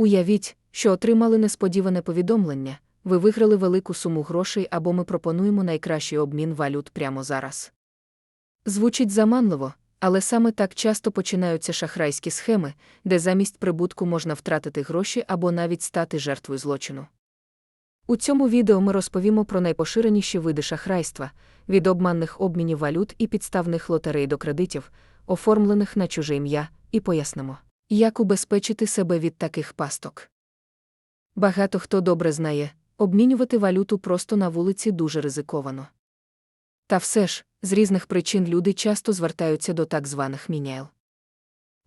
Уявіть, що отримали несподіване повідомлення, ви виграли велику суму грошей або ми пропонуємо найкращий обмін валют прямо зараз. Звучить заманливо, але саме так часто починаються шахрайські схеми, де замість прибутку можна втратити гроші або навіть стати жертвою злочину. У цьому відео ми розповімо про найпоширеніші види шахрайства, від обманних обмінів валют і підставних лотерей до кредитів, оформлених на чуже ім'я, і пояснимо, як убезпечити себе від таких пасток. Багато хто добре знає, обмінювати валюту просто на вулиці дуже ризиковано. Та все ж, з різних причин люди часто звертаються до так званих міняйл.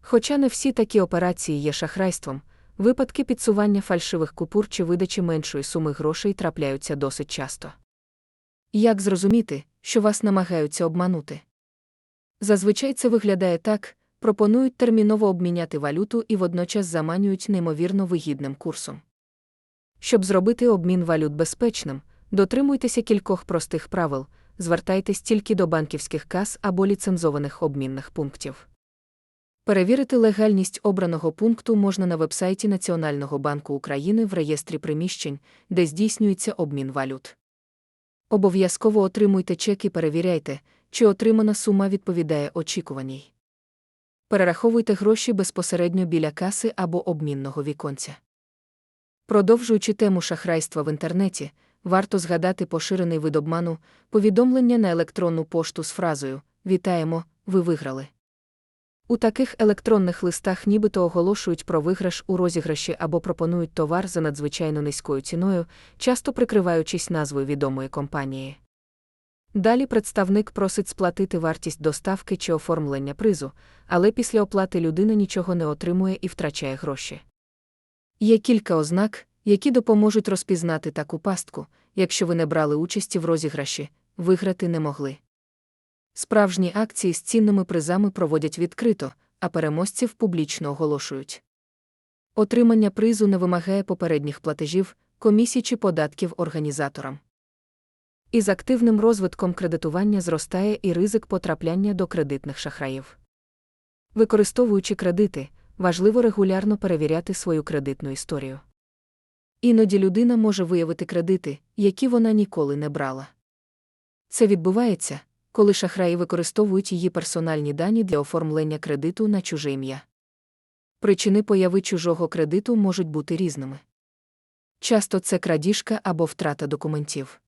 Хоча не всі такі операції є шахрайством, випадки підсування фальшивих купур чи видачі меншої суми грошей трапляються досить часто. Як зрозуміти, що вас намагаються обманути? Зазвичай це виглядає так, пропонують терміново обміняти валюту і водночас заманюють неймовірно вигідним курсом. Щоб зробити обмін валют безпечним, дотримуйтеся кількох простих правил, звертайтесь тільки до банківських кас або ліцензованих обмінних пунктів. Перевірити легальність обраного пункту можна на вебсайті Національного банку України в реєстрі приміщень, де здійснюється обмін валют. Обов'язково отримуйте чек і перевіряйте, чи отримана сума відповідає очікуваній. Перераховуйте гроші безпосередньо біля каси або обмінного віконця. Продовжуючи тему шахрайства в інтернеті, варто згадати поширений вид обману, повідомлення на електронну пошту з фразою Вітаємо, ви виграли. У таких електронних листах нібито оголошують про виграш у розіграші або пропонують товар за надзвичайно низькою ціною, часто прикриваючись назвою відомої компанії. Далі представник просить сплатити вартість доставки чи оформлення призу, але після оплати людина нічого не отримує і втрачає гроші. Є кілька ознак, які допоможуть розпізнати таку пастку, якщо ви не брали участі в розіграші, виграти не могли. Справжні акції з цінними призами проводять відкрито, а переможців публічно оголошують. Отримання призу не вимагає попередніх платежів, комісій чи податків організаторам. Із активним розвитком кредитування зростає і ризик потрапляння до кредитних шахраїв. Використовуючи кредити, важливо регулярно перевіряти свою кредитну історію. Іноді людина може виявити кредити, які вона ніколи не брала. Це відбувається, коли шахраї використовують її персональні дані для оформлення кредиту на чуже ім'я. Причини появи чужого кредиту можуть бути різними. Часто це крадіжка або втрата документів.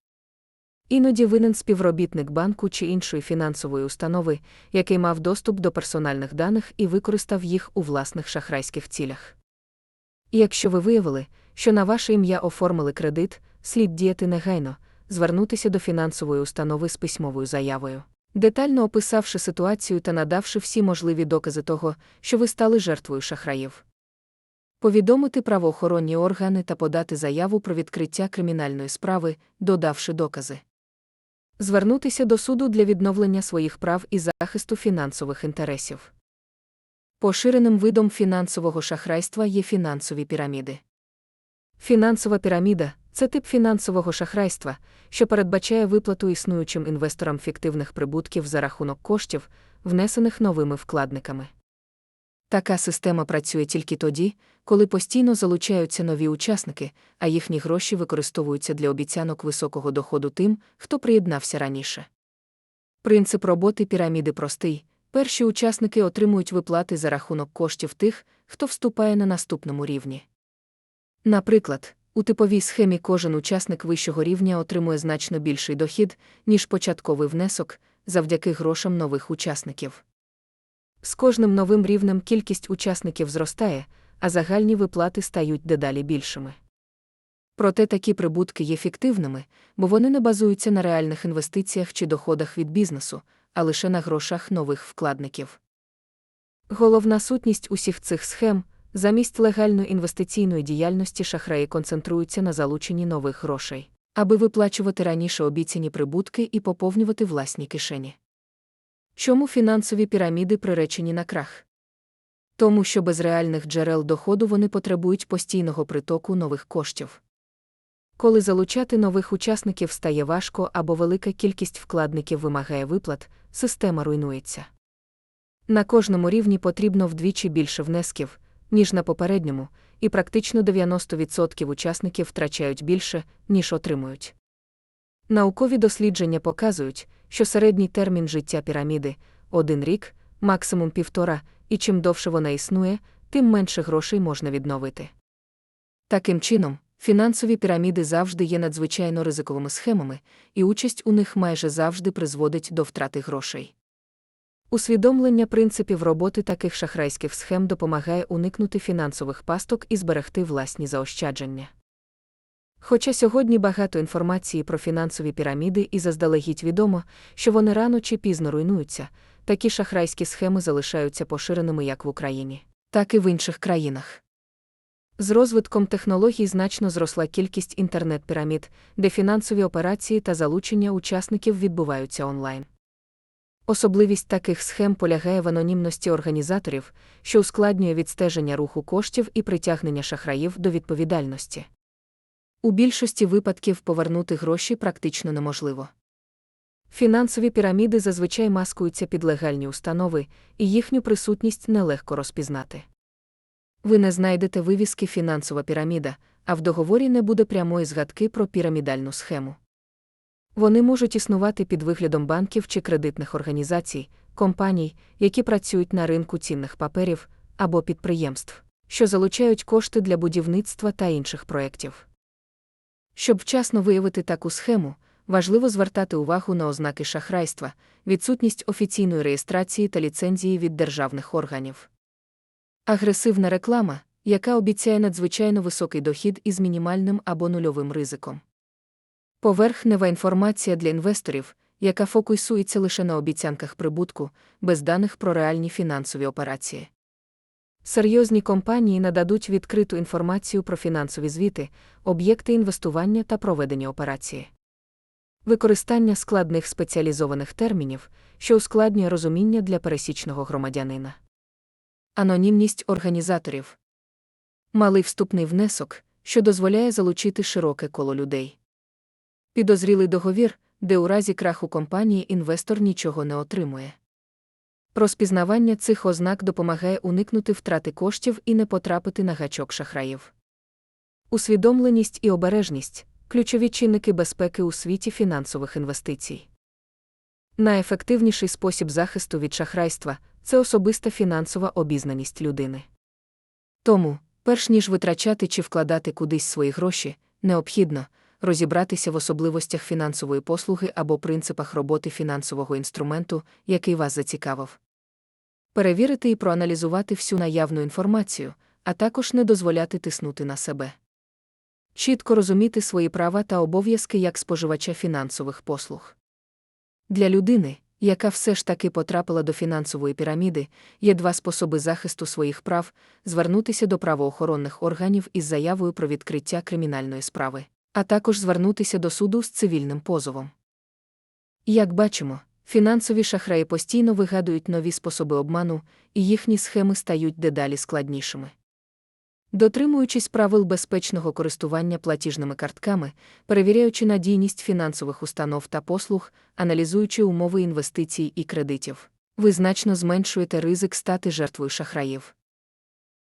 Іноді винен співробітник банку чи іншої фінансової установи, який мав доступ до персональних даних і використав їх у власних шахрайських цілях. І якщо ви виявили, що на ваше ім'я оформили кредит, слід діяти негайно, звернутися до фінансової установи з письмовою заявою, детально описавши ситуацію та надавши всі можливі докази того, що ви стали жертвою шахраїв. Повідомити правоохоронні органи та подати заяву про відкриття кримінальної справи, додавши докази. Звернутися до суду для відновлення своїх прав і захисту фінансових інтересів. Поширеним видом фінансового шахрайства є фінансові піраміди. Фінансова піраміда це тип фінансового шахрайства, що передбачає виплату існуючим інвесторам фіктивних прибутків за рахунок коштів, внесених новими вкладниками. Така система працює тільки тоді, коли постійно залучаються нові учасники, а їхні гроші використовуються для обіцянок високого доходу тим, хто приєднався раніше. Принцип роботи піраміди простий перші учасники отримують виплати за рахунок коштів тих, хто вступає на наступному рівні. Наприклад, у типовій схемі кожен учасник вищого рівня отримує значно більший дохід, ніж початковий внесок, завдяки грошам нових учасників. З кожним новим рівнем кількість учасників зростає, а загальні виплати стають дедалі більшими. Проте такі прибутки є фіктивними, бо вони не базуються на реальних інвестиціях чи доходах від бізнесу, а лише на грошах нових вкладників. Головна сутність усіх цих схем замість легальної інвестиційної діяльності шахраї концентруються на залученні нових грошей, аби виплачувати раніше обіцяні прибутки і поповнювати власні кишені. Чому фінансові піраміди приречені на крах? Тому що без реальних джерел доходу вони потребують постійного притоку нових коштів. Коли залучати нових учасників стає важко або велика кількість вкладників вимагає виплат, система руйнується. На кожному рівні потрібно вдвічі більше внесків, ніж на попередньому, і практично 90% учасників втрачають більше, ніж отримують. Наукові дослідження показують, що середній термін життя піраміди один рік, максимум півтора, і чим довше вона існує, тим менше грошей можна відновити. Таким чином, фінансові піраміди завжди є надзвичайно ризиковими схемами, і участь у них майже завжди призводить до втрати грошей. Усвідомлення принципів роботи таких шахрайських схем допомагає уникнути фінансових пасток і зберегти власні заощадження. Хоча сьогодні багато інформації про фінансові піраміди і заздалегідь відомо, що вони рано чи пізно руйнуються, такі шахрайські схеми залишаються поширеними як в Україні, так і в інших країнах. З розвитком технологій значно зросла кількість інтернет-пірамід, де фінансові операції та залучення учасників відбуваються онлайн. Особливість таких схем полягає в анонімності організаторів, що ускладнює відстеження руху коштів і притягнення шахраїв до відповідальності. У більшості випадків повернути гроші практично неможливо. Фінансові піраміди зазвичай маскуються під легальні установи, і їхню присутність нелегко розпізнати. Ви не знайдете вивіски фінансова піраміда, а в договорі не буде прямої згадки про пірамідальну схему. Вони можуть існувати під виглядом банків чи кредитних організацій, компаній, які працюють на ринку цінних паперів або підприємств, що залучають кошти для будівництва та інших проєктів. Щоб вчасно виявити таку схему, важливо звертати увагу на ознаки шахрайства, відсутність офіційної реєстрації та ліцензії від державних органів. Агресивна реклама, яка обіцяє надзвичайно високий дохід із мінімальним або нульовим ризиком. Поверхнева інформація для інвесторів, яка фокусується лише на обіцянках прибутку, без даних про реальні фінансові операції. Серйозні компанії нададуть відкриту інформацію про фінансові звіти, об'єкти інвестування та проведення операції. Використання складних спеціалізованих термінів, що ускладнює розуміння для пересічного громадянина. Анонімність організаторів. Малий вступний внесок, що дозволяє залучити широке коло людей. Підозрілий договір, де у разі краху компанії інвестор нічого не отримує. Розпізнавання цих ознак допомагає уникнути втрати коштів і не потрапити на гачок шахраїв. Усвідомленість і обережність ключові чинники безпеки у світі фінансових інвестицій. Найефективніший спосіб захисту від шахрайства це особиста фінансова обізнаність людини. Тому, перш ніж витрачати чи вкладати кудись свої гроші, необхідно розібратися в особливостях фінансової послуги або принципах роботи фінансового інструменту, який вас зацікавив. Перевірити і проаналізувати всю наявну інформацію, а також не дозволяти тиснути на себе. Чітко розуміти свої права та обов'язки як споживача фінансових послуг. Для людини, яка все ж таки потрапила до фінансової піраміди, є два способи захисту своїх прав звернутися до правоохоронних органів із заявою про відкриття кримінальної справи, а також звернутися до суду з цивільним позовом. Як бачимо, фінансові шахраї постійно вигадують нові способи обману, і їхні схеми стають дедалі складнішими. Дотримуючись правил безпечного користування платіжними картками, перевіряючи надійність фінансових установ та послуг, аналізуючи умови інвестицій і кредитів, ви значно зменшуєте ризик стати жертвою шахраїв.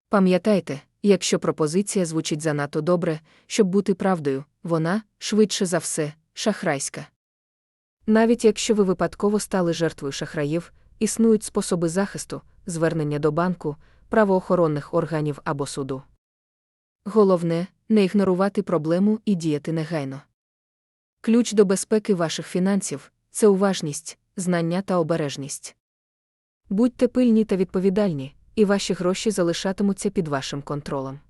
Пам'ятайте, якщо пропозиція звучить занадто добре, щоб бути правдою, вона, швидше за все, шахрайська. Навіть якщо ви випадково стали жертвою шахраїв, існують способи захисту, звернення до банку, правоохоронних органів або суду. Головне не ігнорувати проблему і діяти негайно. Ключ до безпеки ваших фінансів це уважність, знання та обережність. Будьте пильні та відповідальні, і ваші гроші залишатимуться під вашим контролем.